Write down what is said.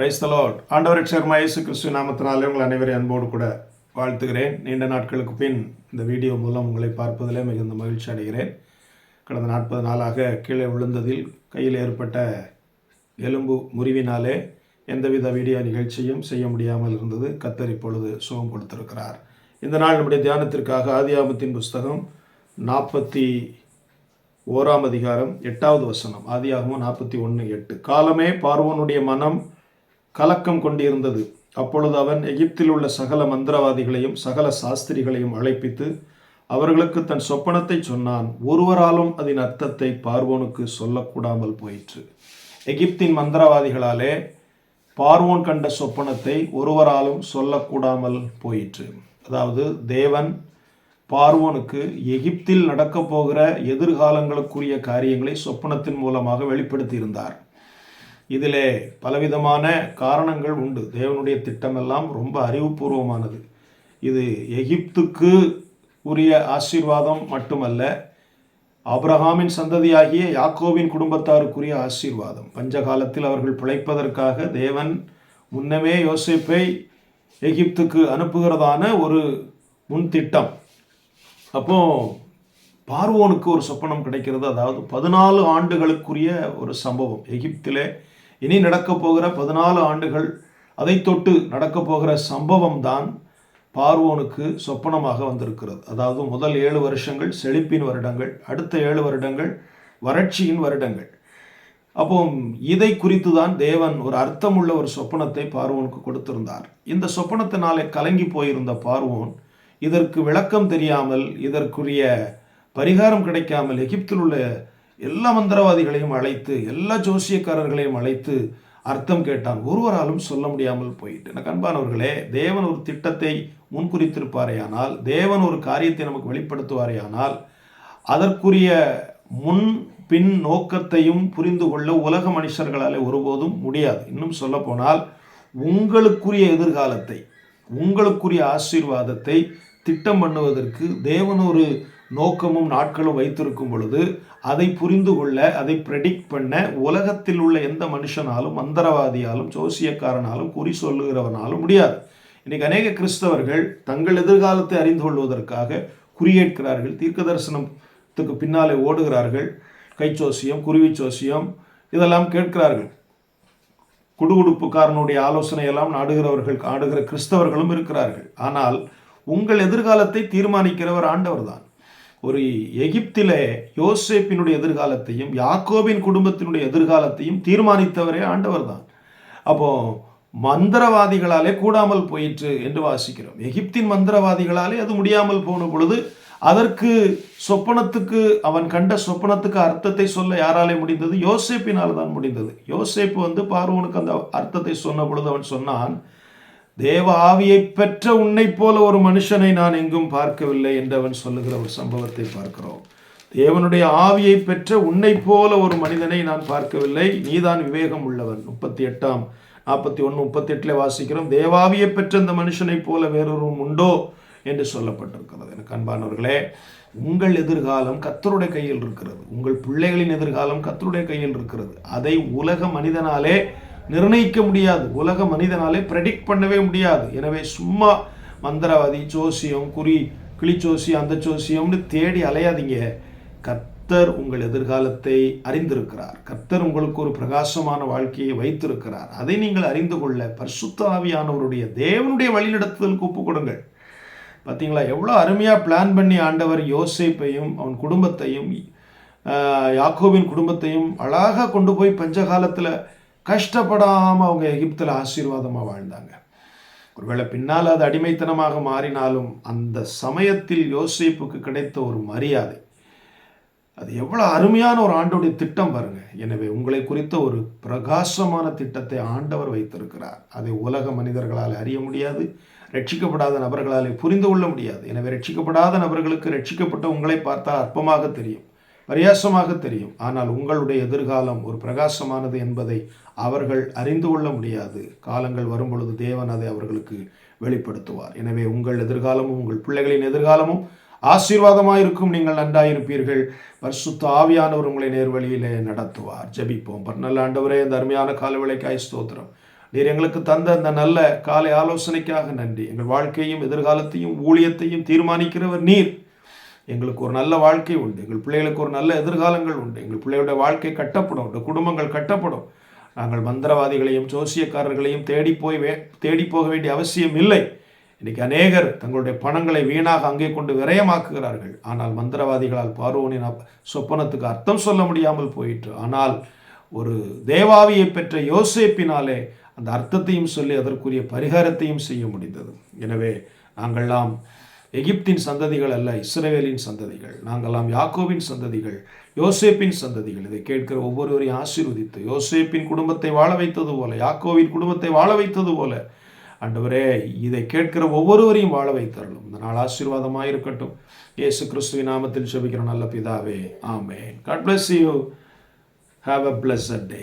Price the Lord ஆண்டவர் சர்மா இயேசு கிறிஸ்து நாமத்தினாலே உங்கள் அனைவரை அன்போடு கூட வாழ்த்துகிறேன். நீண்ட நாட்களுக்கு பின் இந்த வீடியோ மூலம் உங்களை பார்ப்பதிலே மிகுந்த மகிழ்ச்சி அடைகிறேன். கடந்த நாற்பது நாளாக கீழே விழுந்ததில் கையில் ஏற்பட்ட எலும்பு முறிவினாலே எந்தவித வீடியோ நிகழ்ச்சியும் செய்ய முடியாமல் இருந்தது. கத்தர் இப்பொழுது சுகம் கொடுத்திருக்கிறார். இந்த நாள் நம்முடைய தியானத்திற்காக ஆதியாமத்தின் புஸ்தகம் நாற்பத்தி ஓராம் அதிகாரம் எட்டாவது வசனம் ஆதியாகமும் நாற்பத்தி ஒன்று எட்டு. காலமே பார்வோனுடைய மனம் கலக்கம் கொண்டிருந்தது. அப்பொழுது அவன் எகிப்தில் உள்ள சகல மந்திரவாதிகளையும் சகல சாஸ்திரிகளையும் அழைப்பித்து அவர்களுக்கு தன் சொப்பனத்தை சொன்னான். ஒருவராலும் அதன் அர்த்தத்தை பார்வோனுக்கு சொல்லக்கூடாமல் போயிற்று. எகிப்தின் மந்திரவாதிகளாலே பார்வோன் கண்ட சொப்பனத்தை ஒருவராலும் சொல்லக்கூடாமல் போயிற்று. அதாவது தேவன் பார்வோனுக்கு எகிப்தில் நடக்கப் போகிற எதிர்காலங்களுக்குரிய காரியங்களை சொப்பனத்தின் மூலமாக வெளிப்படுத்தியிருந்தார். இதிலே பலவிதமான காரணங்கள் உண்டு. தேவனுடைய திட்டமெல்லாம் ரொம்ப அறிவுபூர்வமானது. இது எகிப்துக்கு உரிய ஆசீர்வாதம் மட்டுமல்ல அப்ரஹாமின் சந்ததியாகிய யாக்கோவின் குடும்பத்தாருக்குரிய ஆசீர்வாதம். பஞ்சகாலத்தில் அவர்கள் பிழைப்பதற்காக தேவன் முன்னமே யோசிப்பை எகிப்துக்கு அனுப்புகிறதான ஒரு முன் திட்டம் அப்போ பார்வோனுக்கு ஒரு சொப்பனம் கிடைக்கிறது. அதாவது பதினாலு ஆண்டுகளுக்குரிய ஒரு சம்பவம். எகிப்திலே இனி நடக்கப் போகிற பதினாலு ஆண்டுகள் அதை தொட்டு நடக்கப் போகிற சம்பவம் தான் பார்வோனுக்கு சொப்பனமாக வந்திருக்கிறது. அதாவது முதல் ஏழு வருஷங்கள் செழிப்பின் வருடங்கள் அடுத்த ஏழு வருடங்கள் வறட்சியின் வருடங்கள். அப்போ இதை குறித்து தான் தேவன் ஒரு அர்த்தமுள்ள ஒரு சொப்பனத்தை பார்வோனுக்கு கொடுத்திருந்தார். இந்த சொப்பனத்தினாலே கலங்கி போயிருந்த பார்வோன் இதற்கு விளக்கம் தெரியாமல் இதற்குரிய பரிகாரம் கிடைக்காமல் எகிப்தில் உள்ள எல்லா மந்திரவாதிகளையும் அழைத்து எல்லா ஜோசியக்காரர்களையும் அழைத்து அர்த்தம் கேட்டான் ஒருவராலும் சொல்ல முடியாமல் போயிட்டு. எனக்கு அன்பானவர்களே தேவன் ஒரு திட்டத்தை முன்குறித்திருப்பாரேயானால் தேவன் ஒரு காரியத்தை நமக்கு வெளிப்படுத்துவாரேயானால் அதற்குரிய முன் பின் நோக்கத்தையும் புரிந்து கொள்ள உலக மனுஷர்களால் ஒருபோதும் முடியாது. இன்னும் சொல்ல போனால் உங்களுக்குரிய எதிர்காலத்தை உங்களுக்குரிய ஆசீர்வாதத்தை திட்டம் பண்ணுவதற்கு தேவன் ஒரு நோக்கமும் நாட்களும் வைத்திருக்கும் பொழுது அதை புரிந்து கொள்ள அதை ப்ரெடிக்ட் பண்ண உலகத்தில் உள்ள எந்த மனுஷனாலும் மந்திரவாதியாலும் ஜோசியக்காரனாலும் குறி சொல்லுகிறவனாலும் முடியாது. இன்னைக்கு அநேக கிறிஸ்தவர்கள் தங்கள் எதிர்காலத்தை அறிந்து கொள்வதற்காக குறியேற்கிறார்கள் தீர்க்க தரிசனத்துக்கு பின்னாலே ஓடுகிறார்கள். கைச்சோசியம் குருவி சோசியம் இதெல்லாம் கேட்கிறார்கள். குடுகுடுப்புக்காரனுடைய ஆலோசனை எல்லாம் நாடுகிறவர்கள் நாடுகிற கிறிஸ்தவர்களும் இருக்கிறார்கள். ஆனால் உங்கள் எதிர்காலத்தை தீர்மானிக்கிறவர் ஆண்டவர் தான் ஒரு எகிப்திலே யோசேப்பினுடைய எதிர்காலத்தையும் யாக்கோபின் குடும்பத்தினுடைய எதிர்காலத்தையும் தீர்மானித்தவரே ஆண்டவர் தான் அப்போ மந்திரவாதிகளாலே கூடாமல் போயிற்று என்று வாசிக்கிறோம். எகிப்தின் மந்திரவாதிகளாலே அது முடியாமல் போன பொழுது அதற்கு சொப்பனத்துக்கு அவன் கண்ட சொப்பனத்துக்கு அர்த்தத்தை சொல்ல யாராலே முடிந்தது? யோசேப்பினால் தான் முடிந்தது. யோசேப்பு வந்து பார்வனுக்கு அந்த அர்த்தத்தை சொன்ன பொழுது அவன் சொன்னான் தேவ ஆவியை பெற்ற உன்னை போல ஒரு மனுஷனை நான் எங்கும் பார்க்கவில்லை என்று அவன் சொல்லுகிற ஒரு சம்பவத்தை பார்க்கிறோம். தேவனுடைய ஆவியை பெற்ற உன்னை போல ஒரு மனிதனை நான் பார்க்கவில்லை. நீதான் விவேகம் உள்ளவன். முப்பத்தி எட்டாம் நாற்பத்தி ஒன்று முப்பத்தி எட்டில் வாசிக்கிறோம் தேவாவியை பெற்ற இந்த மனுஷனை போல வேறொருவன் உண்டோ என்று சொல்லப்பட்டிருக்கிறது. எனக்கு அன்பானவர்களே உங்கள் எதிர்காலம் கத்தருடைய கையில் இருக்கிறது. உங்கள் பிள்ளைகளின் எதிர்காலம் கத்தருடைய கையில் இருக்கிறது. அதை உலக மனிதனாலே நிர்ணயிக்க முடியாது. உலக மனிதனாலே ப்ரெடிக்ட் பண்ணவே முடியாது. எனவே சும்மா மந்திரவாதி ஜோசியம் குறி கிளிச்சோசியம் அந்த ஜோசியம்னு தேடி அலையாதீங்க. கர்த்தர் உங்கள் எதிர்காலத்தை அறிந்திருக்கிறார். கர்த்தர் உங்களுக்கு ஒரு பிரகாசமான வாழ்க்கையை வைத்திருக்கிறார். அதை நீங்கள் அறிந்து கொள்ள பரிசுத்த ஆவியானவருடைய தேவனுடைய வழிநடத்துதலுக்கு ஒப்பு கொடுங்கள். பார்த்தீங்களா எவ்வளோ அருமையாக பிளான் பண்ணி ஆண்டவர் யோசேப்பையும் அவன் குடும்பத்தையும் யாக்கோவின் குடும்பத்தையும் அழகாக கொண்டு போய் பஞ்சகாலத்தில் கஷ்டப்படாமல் அவங்க எகிப்தில் ஆசீர்வாதமாக வாழ்ந்தாங்க. ஒருவேளை பின்னால் அது அடிமைத்தனமாக மாறினாலும் அந்த சமயத்தில் யோசிப்புக்கு கிடைத்த ஒரு மரியாதை. அது எவ்வளோ அருமையான ஒரு ஆண்டோடைய திட்டம் பாருங்க. எனவே உங்களை குறித்த ஒரு பிரகாசமான திட்டத்தை ஆண்டவர் வைத்திருக்கிறார். அதை உலக மனிதர்களால் அறிய முடியாது ரட்சிக்கப்படாத நபர்களால் புரிந்து கொள்ள முடியாது. எனவே ரட்சிக்கப்படாத நபர்களுக்கு ரட்சிக்கப்பட்ட உங்களை பார்த்தால் அற்பமாக தெரியும். பரியாசமாக தெரியும். ஆனால் உங்களுடைய எதிர்காலம் ஒரு பிரகாசமானது என்பதை அவர்கள் அறிந்து கொள்ள முடியாது. காலங்கள் வரும்பொழுது தேவன் அதை அவர்களுக்கு வெளிப்படுத்துவார். எனவே உங்கள் எதிர்காலமும் உங்கள் பிள்ளைகளின் எதிர்காலமும் ஆசீர்வாதமாயிருக்கும். நீங்கள் நன்றாயிருப்பீர்கள். பரிசுத்த ஆவியானவர் உங்களை நேர்வழியிலே நடத்துவார். ஜபிப்போம். பர்னல் ஆண்டவரே இந்த அருமையான காலவிளைக்காய் ஸ்தோத்திரம். நீர் எங்களுக்கு தந்த இந்த நல்ல காலை ஆலோசனைக்காக நன்றி. எங்கள் வாழ்க்கையும் எதிர்காலத்தையும் ஊழியத்தையும் தீர்மானிக்கிறவர் நீர். எங்களுக்கு ஒரு நல்ல வாழ்க்கை உண்டு. எங்கள் பிள்ளைகளுக்கு ஒரு நல்ல எதிர்காலங்கள் உண்டு. எங்கள் பிள்ளைகளுடைய வாழ்க்கை கட்டப்படும். உண்டு குடும்பங்கள் கட்டப்படும். நாங்கள் மந்திரவாதிகளையும் ஜோசியக்காரர்களையும் தேடி போய் வே தேடி போக வேண்டிய அவசியம் இல்லை. இன்றைக்கி அநேகர் தங்களுடைய பணங்களை வீணாக அங்கே கொண்டு விரயமாக்குகிறார்கள். ஆனால் மந்திரவாதிகளால் பார்வோனின் சொப்பனத்துக்கு அர்த்தம் சொல்ல முடியாமல் போயிற்று. ஆனால் ஒரு தேவாவியை பெற்ற யோசிப்பினாலே அந்த அர்த்தத்தையும் சொல்லி அதற்குரிய பரிகாரத்தையும் செய்ய முடிந்தது. எனவே நாங்கள்லாம் எகிப்தின் சந்ததிகள் அல்ல இஸ்ரேவேலின் சந்ததிகள். நாங்கள்லாம் யாக்கோவின் சந்ததிகள் யோசேப்பின் சந்ததிகள். இதை கேட்கிற ஒவ்வொருவரையும் ஆசீர்வதித்து யோசேப்பின் குடும்பத்தை வாழ வைத்தது போல யாக்கோவின் குடும்பத்தை வாழ வைத்தது போல அண்டவரே இதை கேட்கிற ஒவ்வொருவரையும் வாழ வைத்தரலும் இந்த நாள் ஆசீர்வாதமாக இருக்கட்டும் இயேசு கிறிஸ்துவின் நாமத்தில் செபிக்கிற நல்ல பிதாவே ஆமென். God bless you have a bless day